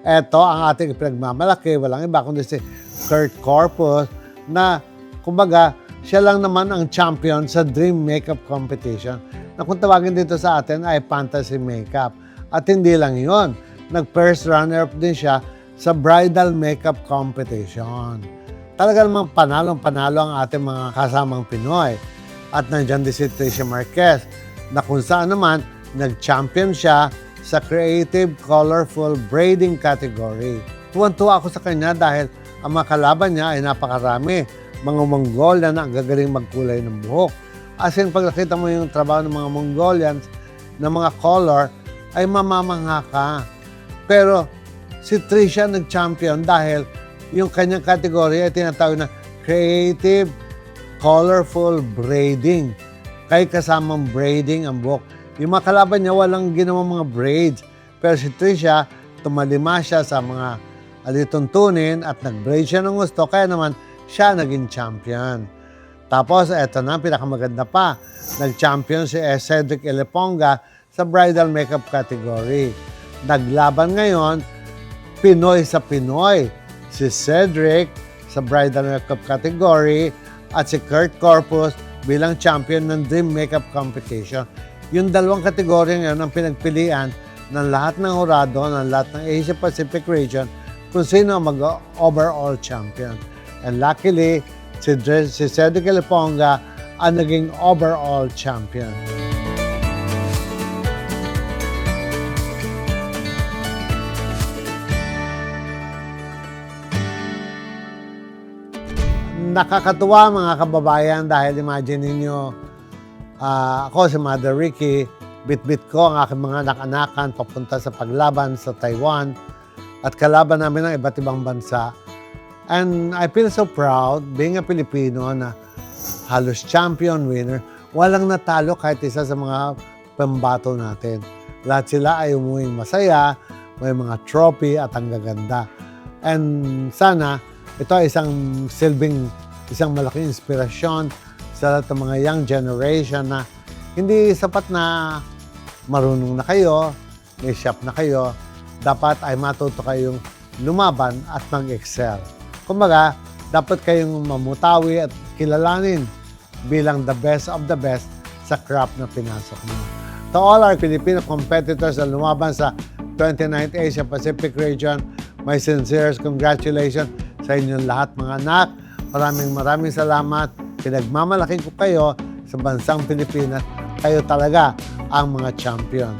Ito ang ating pinagmamalaki, walang iba kundi si Kurt Corpus na kumbaga siya lang naman ang champion sa Dream Makeup Competition na kung tawagin dito sa atin ay Fantasy Makeup. At hindi lang yon nag-first runner-up din siya sa Bridal Makeup Competition. Talaga namang panalong-panalo ang ating mga kasamang Pinoy. At nandyan din si Tricia Marquez na kung saan naman nag-champion siya sa Creative Colorful Braiding category. Tuwan-tuwa ako sa kanya dahil ang mga kalaban niya ay napakarami. Mga Mongolian na ang gagaling magkulay ng buhok. As in, pag nakita mo yung trabaho ng mga Mongolians na mga color, ay mamamangha ka. Pero si Tricia nag-champion dahil yung kanyang kategory ay tinatawag na Creative Colorful Braiding. Kay kasamang braiding ang buhok. Yung mga kalaban niya walang ginawang mga braids. Pero si Tricia, tumalima siya sa mga alituntunin at nag-braid siya ng gusto. Kaya naman, siya naging champion. Tapos, eto na, pinakamaganda pa. Nag-champion si eh, Cedric Eleponga sa bridal makeup category. Naglaban ngayon, Pinoy sa Pinoy. Si Cedric sa bridal makeup category at si Kurt Corpus bilang champion ng Dream Makeup Competition. Yung dalawang kategorya ngayon ang pinagpilian ng lahat ng hurado, ng lahat ng Asia Pacific region kung sino ang mag-overall champion. And luckily, si, si Cedric Eleponga ang naging overall champion. Nakakatuwa mga kababayan dahil imagine ninyo, ah, ako si Mother Ricky, bit-bit ko ang aking mga anak-anakan papunta sa paglaban sa Taiwan at kalaban namin ng iba't ibang bansa. And I feel so proud being a Filipino na halos champion winner. Walang natalo kahit isa sa mga pambato natin. Lahat sila ay umuwing masaya, may mga trophy at ang gaganda. And sana ito ay isang silbing, isang malaking inspirasyon sa lahat ng mga young generation na hindi sapat na marunong na kayo, may shop na kayo, dapat ay matuto kayong lumaban at mag-excel. Kumbaga, dapat kayong mamutawi at kilalanin bilang the best of the best sa craft na pinasok mo. To all our Filipino competitors na lumaban sa 29th Asia Pacific region, my sincerest congratulations sa inyong lahat mga anak. Maraming maraming salamat. Pinagmamalaki ko kayo sa bansang Pilipinas. Kayo talaga ang mga champion.